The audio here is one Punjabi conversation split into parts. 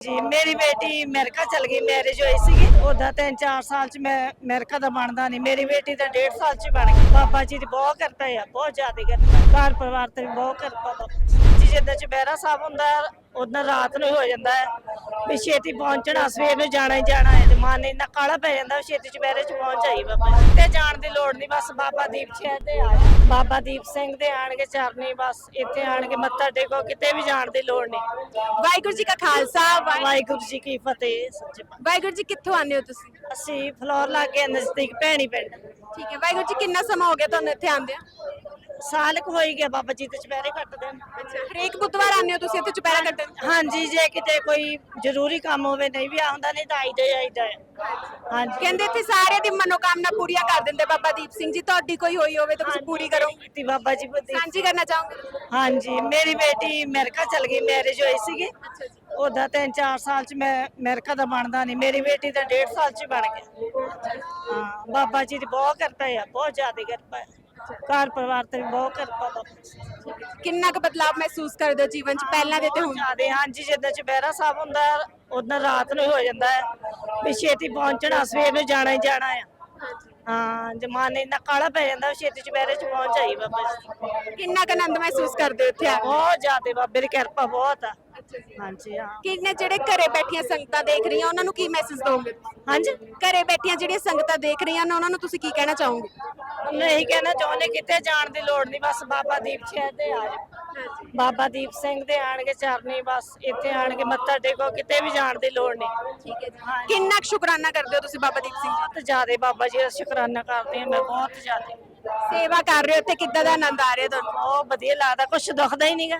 ਜੀ, ਮੇਰੀ ਬੇਟੀ ਅਮਰੀਕਾ ਚਲ ਗਈ ਮੈਰਿਜ ਹੋਈ ਸੀਗੀ। ਉਹਦਾ 3-4 ਸਾਲ ਚ ਮੈਂ ਅਮਰੀਕਾ ਦਾ ਬਣਦਾ ਨਹੀਂ। ਮੇਰੀ ਬੇਟੀ ਤਾਂ 1.5 ਸਾਲ ਚ ਬਣ ਗਈ। ਬਾਬਾ ਜੀ ਦੀ ਬਹੁਤ ਕਿਰਪਾ ਆ, ਬਹੁਤ ਜ਼ਿਆਦਾ ਕਿਰਪਾ। ਘਰ ਪਰਿਵਾਰ ਤੇ ਵੀ ਬਹੁਤ ਕਿਰਪਾ ਬਾਬਾ ਜੀ, ਜਿੱਦਾਂ ਚੁਪਹਿਰਾ ਸਾਹਿਬ ਹੁੰਦਾ ਉਦੋਂ ਰਾਤ ਨੂੰ ਹੋ ਜਾਂਦਾ ਹੈ। ਵੀ ਛੇਤੀ ਪਹੁੰਚਣਾ, ਸਵੇਰ ਨੂੰ ਜਾਣਾ ਹੀ ਜਾਣਾ ਹੈ। ਮਨ ਇੰਨਾ ਕਾਲਾ ਪੈ ਜਾਂਦਾ ਛੇਤੀ ਚੁਪਹਿਰੇ ਚ ਪਹੁੰਚ ਜਾਈ ਬਾਬਾ ਜੀ। ਤੇ ਜਾਣ ਦੀ ਲੋੜ ਨਹੀਂ ਬਸ ਬਾਬਾ ਦੀਪ ਸਿੰਘ ਦੇ ਆ ਜਾਓ। ਬਾਬਾ ਦੀਪ ਸਿੰਘ ਦੇ ਆਣਗੇ ਚਰਨੀ ਬਸ ਇੱਥੇ ਆਣ ਕੇ ਮੱਥਾ ਟੇਕੋ ਕਿਤੇ ਵੀ ਜਾਣ ਦੀ ਲੋੜ ਨਹੀਂ ਵਾਹਿਗੁਰੂ ਜੀ ਕਾ ਖਾਲਸਾ ਵਾਹਿ- ਵਾਹਿਗੁਰੂ ਜੀ ਕੀ ਫਤਿਹ ਸੱਚੇ ਪਾਤਸ਼ਾਹ। ਵਾਹਿਗੁਰੂ ਜੀ ਕਿੱਥੋਂ ਆਉਂਦੇ ਹੋ ਤੁਸੀਂ? ਅਸੀਂ ਫਲੋਰ ਲਾਗੇ ਨਜ਼ਦੀਕ ਭੈਣੀ ਪਿੰਡ। ਠੀਕ ਹੈ ਵਾਹਿਗੁਰੂ ਜੀ ਕਿੰਨਾ ਸਮਾਂ ਹੋ ਗਿਆ ਤੁਹਾਨੂੰ ਇੱਥੇ ਆਉਂਦੇ ਆ ਸਾਲ ਕੁ ਹੋਈ ਗਿਆ ਬਾਬਾ ਜੀ ਤੇ ਚੁਪਹਿਰੇ ਕੱਟਦੇ ਨੇ ਅੱਛਾ ਹਰੇਕ ਬੁੱਧਵਾਰ ਆਉਂਦੇ ਹੋ ਤੁਸੀਂ ਇੱਥੇ ਚੁਪਹਿਰਾ ਕੱਟਣ? ਹਾਂਜੀ ਜੇ ਕਿਤੇ ਕੋਈ ਜ਼ਰੂਰੀ ਕੰਮ ਹੋਵੇ ਨਹੀਂ ਵੀ ਆਉਂਦਾ ਨਹੀਂ ਤਾਂ ਆਈਦਾ ਹੀ ਆਈਦਾ ਹੈ। ਹਾਂਜੀ। ਕਹਿੰਦੇ ਇੱਥੇ ਸਾਰਿਆਂ ਦੀ ਮਨੋਕਾਮਨਾ ਪੂਰੀਆਂ ਕਰ ਦਿੰਦੇ ਬਾਬਾ ਦੀਪ ਸਿੰਘ ਜੀ ਤੁਹਾਡੀ ਕੋਈ ਹੋਈ ਹੋਵੇ ਤਾਂ ਤੁਸੀਂ ਪੂਰੀ ਕਰੋ। ਕੀਤੀ ਬਾਬਾ ਜੀ ਬੁੱਧੀ। ਸਾਂਝੀ ਕਰਨਾ ਚਾਹੋਗੇ? ਹਾਂਜੀ ਮੇਰੀ ਬੇਟੀ ਅਮਰੀਕਾ ਚਲ ਗਈ ਮੈਰਿਜ ਹੋਈ ਸੀਗੀ। ਉਹਦਾ 3-4 ਸਾਲ ਚ ਮੈਂ ਅਮਰੀਕਾ ਦਾ ਬਣਦਾ ਨਹੀਂ ਮੇਰੀ ਬੇਟੀ ਤਾਂ 1.5 ਸਾਲ ਚ ਬਣ ਗਈ। ਹਾਂ ਬਾਬਾ ਜੀ ਦੀ ਬਹੁਤ ਕਿਰਪਾ ਆ ਬਹੁਤ ਜ਼ਿਆਦਾ ਕਿਰਪਾ ਹੈ ਘਰ ਪਰਿਵਾਰ ਤੇ ਵੀ ਬਹੁਤ ਕਿਰਪਾ ਬਾਬਾ ਕਿੰਨਾ ਕੁ ਬਦਲਾਅ ਮਹਿਸੂਸ ਕਰਦੇ ਹੋ ਜੀਵਨ 'ਚ? ਪਹਿਲਾਂ ਦੇ ਤੇ ਹੁਣ? ਜਿਆਦੇ ਹਾਂਜੀ ਜਿੱਦਾਂ ਚੁਪਹਿਰਾ ਸਾਹਿਬ ਹੁੰਦਾ ਉਦੋਂ ਰਾਤ ਨੂੰ ਹੀ ਜਾਂਦਾ ਹੈ। ਵੀ ਛੇਤੀ ਪਹੁੰਚਣਾ ਸਵੇਰ ਨੂੰ ਜਾਣਾ ਹੀ ਜਾਣਾ ਆ। ਹਾਂ ਜਮਾਨੇ ਇੰਨਾ ਕਾਲਾ ਪੈ ਜਾਂਦਾ ਵੀ ਛੇਤੀ ਚੁਪਹਿਰੇ ਚ ਪਹੁੰਚ ਜਾਈ ਬਾਬਾ ਜੀ ਕਿੰਨਾ ਕੁ ਆਨੰਦ ਮਹਿਸੂਸ ਕਰਦੇ ਹੋ ਇੱਥੇ ਆ ਕੇ? ਬਹੁਤ ਜ਼ਿਆਦੇ ਬਾਬੇ ਦੀ ਕਿਰਪਾ ਬਹੁਤ ਆ। ਹਾਂਜੀ ਹਾਂ। ਕਿੰਨੇ ਜਿਹੜੇ ਘਰੇ ਬੈਠੀਆਂ ਸੰਗਤਾਂ ਦੇਖ ਰਹੀਆਂ ਉਹਨਾਂ ਨੂੰ ਕੀ ਮੈਸੇਜ ਦੋਗੇ ਹਾਂਜੀ। ਘਰੇ ਬੈਠੀਆਂ ਜਿਹੜੀਆਂ ਸੰਗਤਾਂ ਦੇਖ ਰਹੀਆਂ ਨੇ ਉਹਨਾਂ ਨੂੰ ਤੁਸੀਂ ਕੀ ਕਹਿਣਾ ਚਾਹੋਗੇ? ਨਹੀਂ ਕਹਿਣਾ ਚਾਹੁੰਦੇ ਕਿਤੇ ਜਾਣ ਦੀ ਲੋੜ ਨਹੀਂ ਬਸ ਬਾਬਾ ਦੀਪ ਸਿੰਘ ਦੇ ਆ ਜਾਓ ਬਾਬਾ ਦੀਪ ਸਿੰਘ ਦੇ ਆਣਗੇ ਚਰਨੀ ਬਸ ਇੱਥੇ ਆਣ ਕੇ ਮੱਥਾ ਟੇਕੋ ਕਿਤੇ ਵੀ ਜਾਣ ਦੀ ਲੋੜ ਨਹੀਂ। ਠੀਕ ਹੈ ਜੀ ਕਿੰਨਾ ਕੁ ਸ਼ੁਕਰਾਨਾ ਕਰਦੇ ਹੋ ਤੁਸੀਂ ਬਾਬਾ ਦੀਪ ਸਿੰਘ ਜੀ? ਬਹੁਤ ਜ਼ਿਆਦੇ ਬਾਬਾ ਜੀ ਦਾ ਸ਼ੁਕਰਾਨਾ ਕਰਦੇ ਹਾਂ ਮੈਂ ਬਹੁਤ ਜ਼ਿਆਦੇ। ਸੇਵਾ ਕਰ ਰਹੇ ਹੋ ਇੱਥੇ ਕਿੱਦਾਂ ਦਾ ਆਨੰਦ ਆ ਰਿਹਾ ਤੁਹਾਨੂੰ? ਬਹੁਤ ਵਧੀਆ ਲੱਗਦਾ ਕੁਛ ਦੁਖਦਾ ਹੀ ਨਹੀਂਗਾ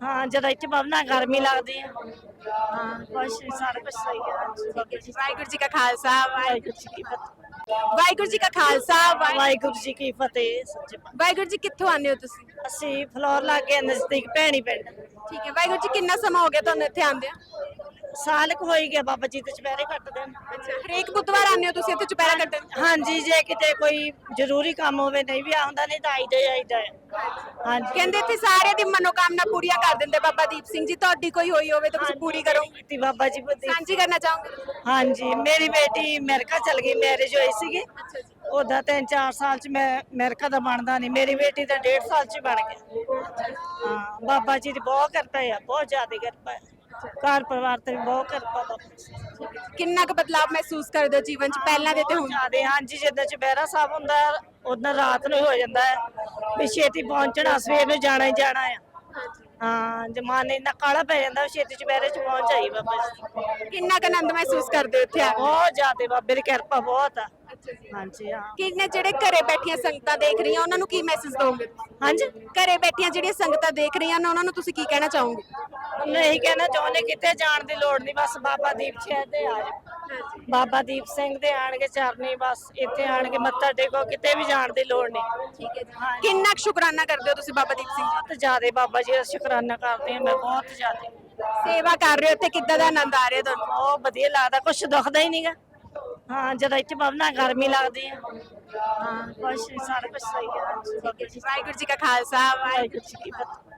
ਹਾਂ ਜਦੋਂ ਇੱਥੇ ਬਵਨਾ ਗਰਮੀ ਲੱਗਦੀ ਹੈ ਹਾਂ ਕੁਛ ਸਾਰਾ ਕੁਝ ਸਹੀ ਹੈ ਬਾਬਾ ਜੀ ਵਾਹਿਗੁਰੂ ਜੀ ਕਾ ਖਾਲਸਾ ਵਾਹਿਗੁਰੂ ਜੀ ਕੀ ਫਤਿਹ। ਵਾਹਿਗੁਰੂ ਜੀ ਕਾ ਖਾਲਸਾ ਵਾਹਿ- ਵਾਹਿਗੁਰੂ ਜੀ ਕੀ ਫਤਿਹ ਸੱਚੇ ਪਾਤਸ਼ਾਹ। ਵਾਹਿਗੁਰੂ ਜੀ ਕਿੱਥੋਂ ਆਉਂਦੇ ਹੋ ਤੁਸੀਂ? ਅਸੀਂ ਫਲੋਰ ਲਾਗੇ ਨਜ਼ਦੀਕ ਭੈਣੀ ਪਿੰਡ। ਠੀਕ ਹੈ ਵਾਹਿਗੁਰੂ ਜੀ ਕਿੰਨਾ ਸਮਾਂ ਹੋ ਗਿਆ ਤੁਹਾਨੂੰ ਇੱਥੇ ਆਉਂਦੇ ਆ ਸਾਲ ਕੁ ਹੋਈ ਗਿਆ ਬਾਬਾ ਜੀ ਤੇ ਚੁਪਹਿਰੇ ਕੱਟਦੇ ਨੇ। ਅੱਛਾ ਹਰੇਕ ਬੁੱਧਵਾਰ ਆਉਂਦੇ ਹੋ ਤੁਸੀਂ ਇੱਥੇ ਚੁਪਹਿਰਾ ਕੱਟਣ? ਹਾਂਜੀ ਜੇ ਕਿਤੇ ਕੋਈ ਜ਼ਰੂਰੀ ਕੰਮ ਹੋਵੇ ਨਹੀਂ ਵੀ ਆਉਂਦਾ ਨਹੀਂ ਤਾਂ ਆਈਦਾ ਹੀ ਆਈਦਾ ਹੈ। ਹਾਂਜੀ। ਕਹਿੰਦੇ ਇੱਥੇ ਸਾਰਿਆਂ ਦੀ ਮਨੋਕਾਮਨਾ ਪੂਰੀਆਂ ਕਰ ਦਿੰਦੇ ਬਾਬਾ ਦੀਪ ਸਿੰਘ ਜੀ ਤੁਹਾਡੀ ਕੋਈ ਹੋਈ ਹੋਵੇ ਤਾਂ ਤੁਸੀਂ ਪੂਰੀ ਕਰੋ। ਕੀਤੀ ਬਾਬਾ ਜੀ ਬੁੱਧੀ ਸਾਂਝੀ ਕਰਨਾ ਚਾਹੋਗੇ? ਹਾਂਜੀ ਮੇਰੀ ਬੇਟੀ ਅਮਰੀਕਾ ਚਲ ਗਈ ਮੈਰਿਜ ਹੋਈ ਸੀਗੀ। ਉਹਦਾ 3-4 ਸਾਲ ਚ ਮੈਂ ਅਮਰੀਕਾ ਦਾ ਬਣਦਾ ਨਹੀਂ ਮੇਰੀ ਬੇਟੀ ਤਾਂ 1.5 ਸਾਲ ਚ ਹੀ ਬਣ ਗਈ। ਹਾਂ ਬਾਬਾ ਜੀ ਦੀ ਬਹੁਤ ਕਿਰਪਾ ਆ ਬਹੁਤ ਜ਼ਿਆਦਾ ਕਿਰਪਾ ਹੈ ਘਰ ਪਰਿਵਾਰ ਤੇ ਵੀ ਬਹੁਤ ਕਿਰਪਾ ਬਾਬਾ ਕਿੰਨਾ ਕੁ ਬਦਲਾਅ ਮਹਿਸੂਸ ਕਰਦੇ ਹੋ ਜੀਵਨ 'ਚ? ਪਹਿਲਾਂ ਦੇ ਤੇ ਹੁਣ? ਜ਼ਿਆਦੇ ਹਾਂਜੀ ਜਿੱਦਾਂ ਚੁਪਹਿਰਾ ਸਾਹਿਬ ਹੁੰਦਾ ਉਦੋਂ ਰਾਤ ਨੂੰ ਹੀ ਹੋ ਜਾਂਦਾ ਹੈ ਵੀ ਛੇਤੀ ਪਹੁੰਚਣਾ ਸਵੇਰ ਨੂੰ ਜਾਣਾ ਹੀ ਜਾਣਾ ਆ। ਹਾਂ ਜਮਾਨੇ ਇੰਨਾ ਕਾਲਾ ਪੈ ਜਾਂਦਾ ਵੀ ਛੇਤੀ ਚੁਪਹਿਰੇ ਚ ਪਹੁੰਚ ਜਾਈ ਬਾਬਾ ਜੀ ਕਿੰਨਾ ਕੁ ਆਨੰਦ ਮਹਿਸੂਸ ਕਰਦੇ ਹੋ ਇੱਥੇ ਆ ਕੇ? ਬਹੁਤ ਜ਼ਿਆਦੇ ਬਾਬੇ ਦੀ ਕਿਰਪਾ ਬਹੁਤ ਆ। ਹਾਂਜੀ ਹਾਂ। ਕਿੰਨੇ ਜਿਹੜੇ ਘਰੇ ਬੈਠੀਆਂ ਸੰਗਤਾਂ ਦੇਖ ਰਹੀਆਂ ਉਹਨਾਂ ਨੂੰ ਕੀ ਮੈਸੇਜ ਦੋਗੇ ਹਾਂਜੀ। ਘਰੇ ਬੈਠੀਆਂ ਜਿਹੜੀਆਂ ਸੰਗਤਾਂ ਦੇਖ ਰਹੀਆਂ ਨੇ ਉਹਨਾਂ ਨੂੰ ਤੁਸੀਂ ਕੀ ਕਹਿਣਾ ਚਾਹੋਗੇ? ਨਹੀਂ ਕਹਿਣਾ ਚਾਹੁੰਦੇ ਕਿਤੇ ਜਾਣ ਦੀ ਲੋੜ ਨਹੀਂ ਬਸ ਬਾਬਾ ਦੀਪ ਸਿੰਘ ਦੇ ਆ ਜਾਓ ਬਾਬਾ ਦੀਪ ਸਿੰਘ ਦੇ ਆਣਗੇ ਚਰਨੀ ਬਸ ਇੱਥੇ ਆਣ ਕੇ ਮੱਥਾ ਟੇਕੋ ਕਿਤੇ ਵੀ ਜਾਣ ਦੀ ਲੋੜ ਨਹੀਂ। ਠੀਕ ਹੈ ਜੀ ਕਿੰਨਾ ਕੁ ਸ਼ੁਕਰਾਨਾ ਕਰਦੇ ਹੋ ਤੁਸੀਂ ਬਾਬਾ ਦੀਪ ਸਿੰਘ ਜੀ? ਬਹੁਤ ਜ਼ਿਆਦੇ ਬਾਬਾ ਜੀ ਦਾ ਸ਼ੁਕਰਾਨਾ ਕਰਦੇ ਹਾਂ ਮੈਂ ਬਹੁਤ ਜ਼ਿਆਦੇ। ਸੇਵਾ ਕਰ ਰਹੇ ਹੋ ਇੱਥੇ ਕਿੱਦਾਂ ਦਾ ਆਨੰਦ ਆ ਰਿਹਾ ਤੁਹਾਨੂੰ? ਬਹੁਤ ਵਧੀਆ ਲੱਗਦਾ ਕੁਛ ਦੁਖਦਾ ਹੀ ਨਹੀਂਗਾ ਹਾਂ ਜਦੋਂ ਇੱਥੇ ਬਵਨਾ ਗਰਮੀ ਲੱਗਦੀ ਹੈ ਹਾਂ ਕੁਛ ਨੀ, ਸਾਰਾ ਕੁਛ ਸਹੀ ਹੈ ਬਾਬਾ ਜੀ ਵਾਹਿਗੁਰੂ ਜੀ ਕਾ ਖਾਲਸਾ ਵਾਹਿਗੁਰੂ ਜੀ ਕੀ ਫਤਿਹ।